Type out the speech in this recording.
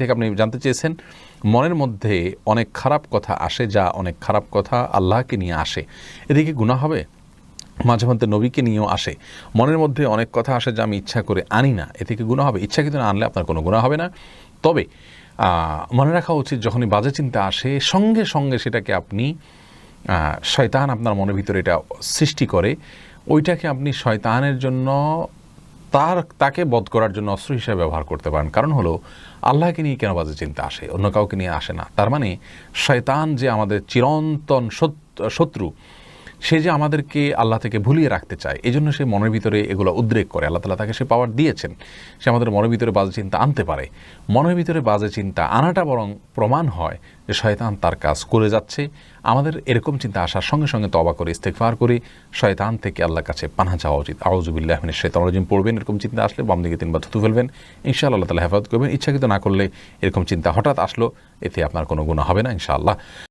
থেকে আপনি জানতে চেয়েছেন, মনের মধ্যে অনেক খারাপ কথা আসে যা অনেক খারাপ কথা আল্লাহকে নিয়ে আসে। এদিকে গুণা হবে? মাঝে মধ্যে নবীকে নিয়েও আসে। মনের মধ্যে অনেক কথা আসে যা আমি ইচ্ছা করে আনি না। এ থেকে গুণা হবে ইচ্ছাকৃত না আনলে আপনার কোনো গুণা হবে না। তবে মনে রাখা উচিত যখনই বাজে চিন্তা আসে, সঙ্গে সঙ্গে সেটাকে আপনি শয়তান আপনার মনের ভিতরে এটা সৃষ্টি করে। ওইটাকে আপনি শয়তানের জন্য তার তাকে বধ করার জন্য অস্ত্র হিসেবে ব্যবহার করতে পারেন। কারণ হলো, আল্লাহকে নিয়ে কেন বাজে চিন্তা আসে? অন্য কাউকে নিয়ে আসে না। তার মানে শয়তান যে আমাদের চিরন্তন শত্রু সে যে আমাদেরকে আল্লাহ থেকে ভুলিয়ে রাখতে চায় এই জন্য সে মনের ভিতরে এগুলো উদ্রেক করে। আল্লাহ তালা তাকে সে পাওয়ার দিয়েছেন। সে আমাদের মনের ভিতরে বাজে চিন্তা আনতে পারে। মনের ভিতরে বাজে চিন্তা আনাটা বরং প্রমাণ হয় যে শয়তান তার কাজ করে যাচ্ছে। আমাদের এরকম চিন্তা আসার সঙ্গে সঙ্গে তবা করে ইস্তেকফার করে শয়তান থেকে আল্লাহর কাছে পানা চাওয়া উচিত। আউজুবিল্লাহ মানে শৈতান রাজিম। পড়বেন, এরকম চিন্তা আসলে বাম দিকে তিনবার থুতু ফেলবেন। ইনশাআল্লাহ আল্লাহ তালা হেফাজত করবেন। ইচ্ছাকৃত না করলে এরকম চিন্তা হঠাৎ আসলো, এতে আপনার কোনো গুণা হবে না ইনশাআল্লাহ।